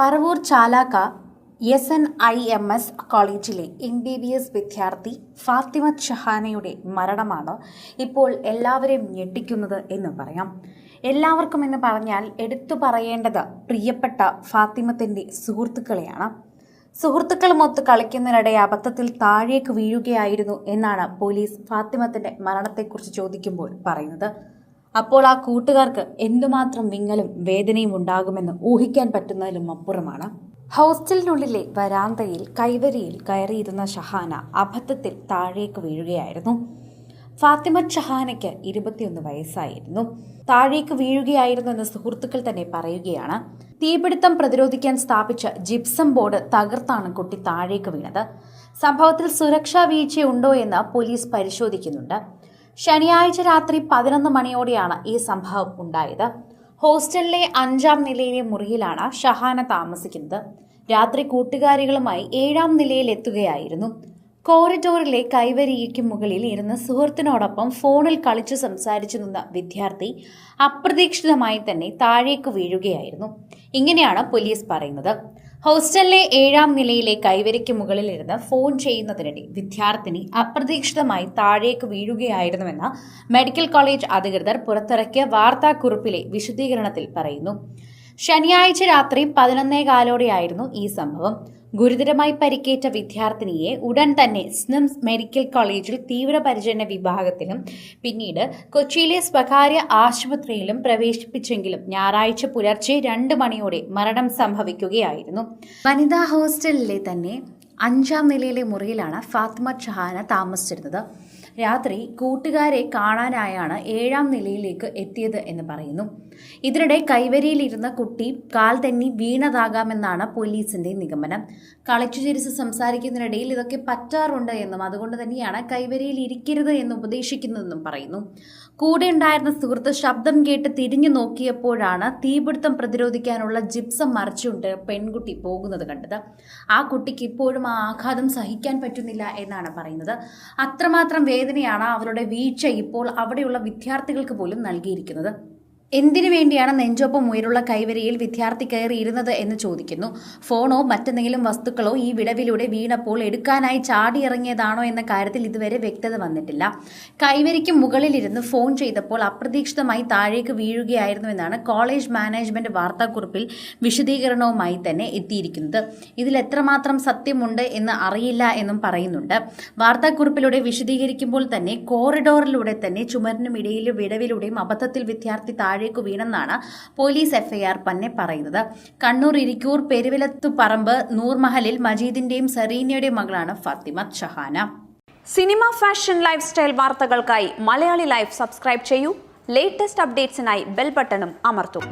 Paravur Chalakka S N I M S കോളേജിലെ M B B S വിദ്യാർത്ഥി ഫാത്തിമത് ഷഹാനയുടെ മരണമാണ് ഇപ്പോൾ എല്ലാവരെയും ഞെട്ടിക്കുന്നത് എന്ന് പറയാം. എല്ലാവർക്കും എന്ന് പറഞ്ഞാൽ എടുത്തു പറയേണ്ടത് പ്രിയപ്പെട്ട ഫാത്തിമത്തിന്റെ സുഹൃത്തുക്കളെയാണ്. സുഹൃത്തുക്കളുമൊത്ത് കളിക്കുന്നതിനിടെ അബദ്ധത്തിൽ താഴേക്ക് വീഴുകയായിരുന്നു എന്നാണ് പോലീസ് ഫാത്തിമത്തിന്റെ മരണത്തെക്കുറിച്ച് ചോദിക്കുമ്പോൾ പറയുന്നത്. അപ്പോൾ ആ കൂട്ടുകാർക്ക് എന്തുമാത്രം വിങ്ങലും വേദനയും ഉണ്ടാകുമെന്ന് ഊഹിക്കാൻ പറ്റുന്നതിലും അപ്പുറമാണ്. ഹോസ്റ്റലിനുള്ളിലെ വരാന്തയിൽ കൈവരിയിൽ കയറിയിരുന്ന ഷഹാന അബദ്ധത്തിൽ താഴേക്ക് വീഴുകയായിരുന്നു. ഫാത്തിമ ഷഹാനയ്ക്ക് ഇരുപത്തിയൊന്ന് വയസ്സായിരുന്നു. താഴേക്ക് വീഴുകയായിരുന്നു എന്ന് സുഹൃത്തുക്കൾ തന്നെ പറയുകയാണ്. തീപിടുത്തം പ്രതിരോധിക്കാൻ സ്ഥാപിച്ച ജിപ്സം ബോർഡ് തകർത്താണ് കുട്ടി താഴേക്ക് വീണത്. സംഭവത്തിൽ സുരക്ഷാ വീഴ്ചയുണ്ടോ എന്ന് പോലീസ് പരിശോധിക്കുന്നുണ്ട്. ശനിയാഴ്ച രാത്രി പതിനൊന്ന് മണിയോടെയാണ് ഈ സംഭവം ഉണ്ടായത്. ഹോസ്റ്റലിലെ അഞ്ചാം നിലയിലെ മുറിയിലാണ് ഷഹാന താമസിക്കുന്നത്. രാത്രി കൂട്ടുകാരികളുമായി ഏഴാം നിലയിൽ എത്തുകയായിരുന്നു. കോറിഡോറിലെ കൈവരിക്ക് മുകളിൽ ഇരുന്ന് സുഹൃത്തിനോടൊപ്പം ഫോണിൽ കളിച്ചു സംസാരിച്ചു നിന്ന വിദ്യാർത്ഥി അപ്രതീക്ഷിതമായി തന്നെ താഴേക്ക് വീഴുകയായിരുന്നു. ഇങ്ങനെയാണ് പോലീസ് പറയുന്നത്. ഹോസ്റ്റലിലെ ഏഴാം നിലയിലെ കൈവരിക്ക് മുകളിലിരുന്ന് ഫോൺ ചെയ്യുന്നതിനിടെ വിദ്യാർത്ഥിനി അപ്രതീക്ഷിതമായി താഴേക്ക് വീഴുകയായിരുന്നുവെന്ന് മെഡിക്കൽ കോളേജ് അധികൃതർ പുറത്തിറക്കിയ വാർത്താക്കുറിപ്പിലെ വിശദീകരണത്തിൽ പറയുന്നു. ശനിയാഴ്ച രാത്രി പതിനൊന്നേകാലോടെയായിരുന്നു ഈ സംഭവം. ഗുരുതരമായി പരിക്കേറ്റ വിദ്യാർത്ഥിനിയെ ഉടൻ തന്നെ സ്നിംസ് മെഡിക്കൽ കോളേജിൽ തീവ്രപരിചരണ വിഭാഗത്തിലും പിന്നീട് കൊച്ചിയിലെ സ്വകാര്യ ആശുപത്രിയിലും പ്രവേശിപ്പിച്ചെങ്കിലും ഞായറാഴ്ച പുലർച്ചെ രണ്ട് മണിയോടെ മരണം സംഭവിക്കുകയായിരുന്നു. വനിതാ ഹോസ്റ്റലിലെ തന്നെ അഞ്ചാം നിലയിലെ മുറിയിലാണ് ഫാത്തിമ ചഹാന താമസിച്ചിരുന്നത്. രാത്രി കൂട്ടുകാരെ കാണാനായാണ് ഏഴാം നിലയിലേക്ക് എത്തിയത് എന്ന് പറയുന്നു. ഇതിനിടെ കൈവരിയിലിരുന്ന കുട്ടി കാൽ തെന്നി വീണതാകാമെന്നാണ് പോലീസിന്റെ നിഗമനം. കളിച്ചു ചിരിച്ച് സംസാരിക്കുന്നതിനിടയിൽ ഇതൊക്കെ പറ്റാറുണ്ട് എന്നും അതുകൊണ്ട് തന്നെയാണ് കൈവരിയിൽ ഇരിക്കരുത് എന്ന് ഉപദേശിക്കുന്നതെന്നും പറയുന്നു. കൂടെ ഉണ്ടായിരുന്ന സുഹൃത്ത് ശബ്ദം കേട്ട് തിരിഞ്ഞു നോക്കിയപ്പോഴാണ് തീപിടുത്തം പ്രതിരോധിക്കാനുള്ള ജിപ്സം മറിച്ചുകൊണ്ട് പെൺകുട്ടി പോകുന്നത് കണ്ടത്. ആ കുട്ടിക്ക് ഇപ്പോഴും ആഘാതം സഹിക്കാൻ പറ്റുന്നില്ല എന്നാണ് പറയുന്നത്. അത്രമാത്രം വേദനയാണ് അവരുടെ വീഴ്ച ഇപ്പോൾ അവിടെയുള്ള വിദ്യാർത്ഥികൾക്ക് പോലും നൽകിയിരിക്കുന്നത്. എന്തിനു വേണ്ടിയാണ് നെഞ്ചൊപ്പം ഉയരുള്ള കൈവരിയിൽ വിദ്യാർത്ഥി കയറിയിരുന്നത് എന്ന് ചോദിക്കുന്നു. ഫോണോ മറ്റെന്തെങ്കിലും വസ്തുക്കളോ ഈ വിടവിലൂടെ വീണപ്പോൾ എടുക്കാനായി ചാടിയിറങ്ങിയതാണോ എന്ന കാര്യത്തിൽ ഇതുവരെ വ്യക്തത വന്നിട്ടില്ല. കൈവരിക്ക് മുകളിലിരുന്ന് ഫോൺ ചെയ്തപ്പോൾ അപ്രതീക്ഷിതമായി താഴേക്ക് വീഴുകയായിരുന്നു എന്നാണ് കോളേജ് മാനേജ്മെന്റ് വാർത്താക്കുറിപ്പിൽ വിശദീകരണവുമായി തന്നെ എത്തിയിരിക്കുന്നത്. ഇതിൽ എത്രമാത്രം സത്യമുണ്ട് എന്ന് അറിയില്ല എന്നും പറയുന്നുണ്ട്. വാർത്താക്കുറിപ്പിലൂടെ വിശദീകരിക്കുമ്പോൾ തന്നെ കോറിഡോറിലൂടെ തന്നെ ചുമരിനും ഇടയിലും വിടവിലൂടെയും അബദ്ധത്തിൽ വിദ്യാർത്ഥി താഴേക്ക് വീണെന്നാണ് പോലീസ് എഫ്ഐആർ പന്നെ പറയുന്നത്. കണ്ണൂർ ഇരിക്കൂർ പെരുവിലത്തു പറമ്പ് നൂർമഹലിൽ മജീദിന്റെയും സെറീനയുടെയും മകളാണ് Fathima Shahana cinema fashion life style വാർത്തകൾക്കായി മലയാളി ലൈഫ് സബ്സ്ക്രൈബ് ചെയ്യൂ. ലേറ്റസ്റ്റ് അപ്ഡേറ്റ്സിനായി ബെൽ ബട്ടണും അമർത്തും.